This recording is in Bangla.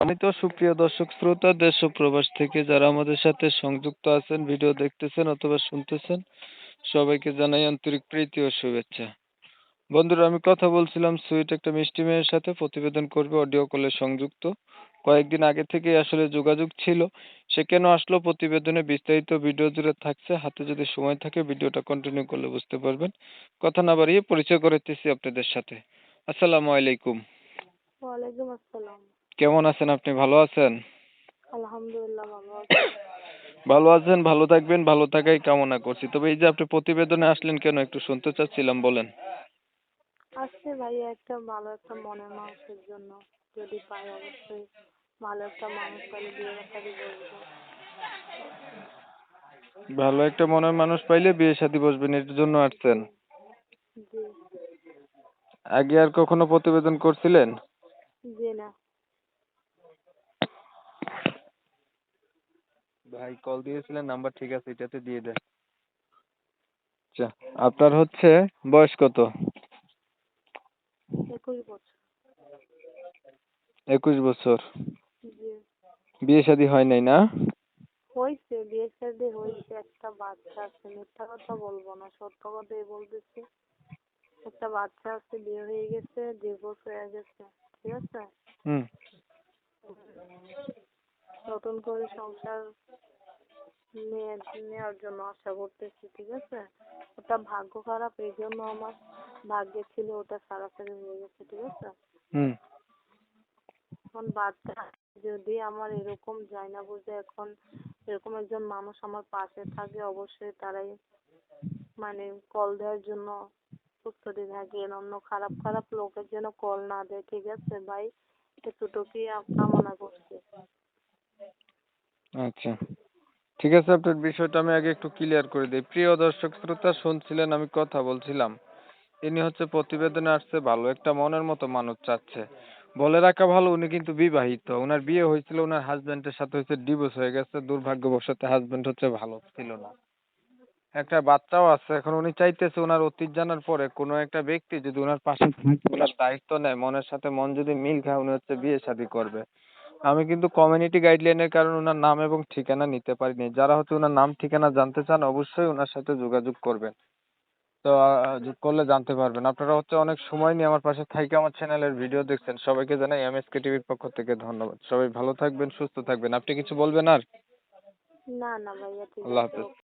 আমি তো সুপ্রিয় দর্শক শ্রোতা, দেশ ও প্রবাস থেকে যারা আমাদের সাথে সংযুক্ত আছেন, ভিডিও দেখতেছেন অথবা শুনতেছেন, সবাইকে জানাই আন্তরিক প্রীতি ও শুভেচ্ছা। বন্ধুরা, আমি কথা বলছিলাম সুইট একটা মিষ্টি মেয়ের সাথে, প্রতিবেদন করবে, অডিও কলে সংযুক্ত। কয়েকদিন আগে থেকে আসলে যোগাযোগ ছিল, সে কেন আসলো প্রতিবেদনে বিস্তারিত ভিডিও জুড়ে থাকছে, হাতে যদি সময় থাকে ভিডিওটা কন্টিনিউ করলে বুঝতে পারবেন। কথা না বাড়িয়ে পরিচয় করাতেছি আপনাদের সাথে। আসসালামু আলাইকুম। ওয়ালাইকুম আসসালাম। কেমন আছেন আপনি? ভালো আছেন? আলহামদুলিল্লাহ ভালো আছি। ভালো আছেন ভালো থাকবেন ভালো থাকাই কামনা করছি। তবে এই যে আপনি প্রতিবেদনে আসলেন কেন একটু শুনতে চাচ্ছিলাম বলেন। আসছে ভাইয়া একটা ভালো একটা মনের মানুষের জন্য। যদি পাই অবশ্যই ভালো একটা মানুষ পাইলে বিয়ে শাদি বসবো। ভালো একটা মনের মানুষ পাইলে বিয়ে শাদী বসবেন এর জন্য আসছেন। জি। আগে আর কখনো প্রতিবেদন করছিলেন? জি না। ভাই কল দিয়েছিলেন নাম্বার ঠিক আছে এটাতে দিয়ে দেন। আচ্ছা আপনার হচ্ছে বয়স কত? একুশ বছর। একুশ বছর। বিয়ে শাদী হয় নাই না? হয়েছে বিয়ে শাদি হয়েছে একটা বাচ্চা আছে মিথ্যা কথা বলব না সত্য কথাই বলতেছি। একটা বাচ্চা আছে বিয়ে হয়ে গেছে ডিভোর্স হয়ে গেছে ঠিক আছে? হুম। নতুন করে সংসার নেওয়ার জন্য আশা করতেছি ঠিক আছে? ওটা ভাগ্য খারাপ এই জন্য আমার ভাগ্যে ছিল ওটা সারাসারি হয়ে গেছে ঠিক আছে? এখন বাচ্চা যদি আমার এরকম যায় না বুঝে এখন এরকম একজন মানুষ আমার পাশে থাকে অবশ্যই তারাই মানে কল দেওয়ার জন্য প্রস্তুতি থাকে। অন্য খারাপ খারাপ লোকের যেন কল না দেয় ঠিক আছে? ভাই এতটুকুই কামনা করছি। আচ্ছা। ঠিক আছে, আপনার বিষয়টা আমি আগে একটু ক্লিয়ার করে দিই। প্রিয় দর্শক, শ্রোতা শুনছিলেন, আমি কথা বলছিলাম। ইনি হচ্ছে প্রতিবেদনে আসছে, ভালো একটা মনের মতো মানুষ চাচ্ছে। বলে রাখা ভালো, উনি কিন্তু বিবাহিত। ওনার বিয়ে হয়েছিল ওনার হাজবেন্ডের সাথে হচ্ছে ডিভোর্স হয়ে গেছে। দুর্ভাগ্যবশত হাজবেন্ড হচ্ছে ভালো ছিল না। একটা বাচ্চাও আছে, এখন উনি চাইতেছে ওনার অতীত জানার পরে কোনো একটা ব্যক্তি যদি ওনার পাশে ওনার দায়িত্ব নেয়, মনের সাথে মন যদি মিল খায়, উনি হচ্ছে বিয়ে শাদী করবে। আমি কিন্তু কমিউনিটি গাইডলাইনের কারণে ওনার নাম এবং ঠিকানা নিতে পারিনি। যারা হচ্ছে ওনার নাম ঠিকানা জানতে চান অবশ্যই ওনার সাথে যোগাযোগ করবেন। তো যোগ করলে জানতে পারবেন। আপনারা হচ্ছে অনেক সময় নিয়ে আমার পাশে থাইকে আমার চ্যানেলের ভিডিও দেখছেন। সবাইকে জানাই এমএসকে টিভির পক্ষ থেকে ধন্যবাদ। সবাই ভালো থাকবেন সুস্থ থাকবেন। আপনি কিছু বলবেন আর? না না ভাইয়া ঠিক আল্লাহ আছে। হাফেজ।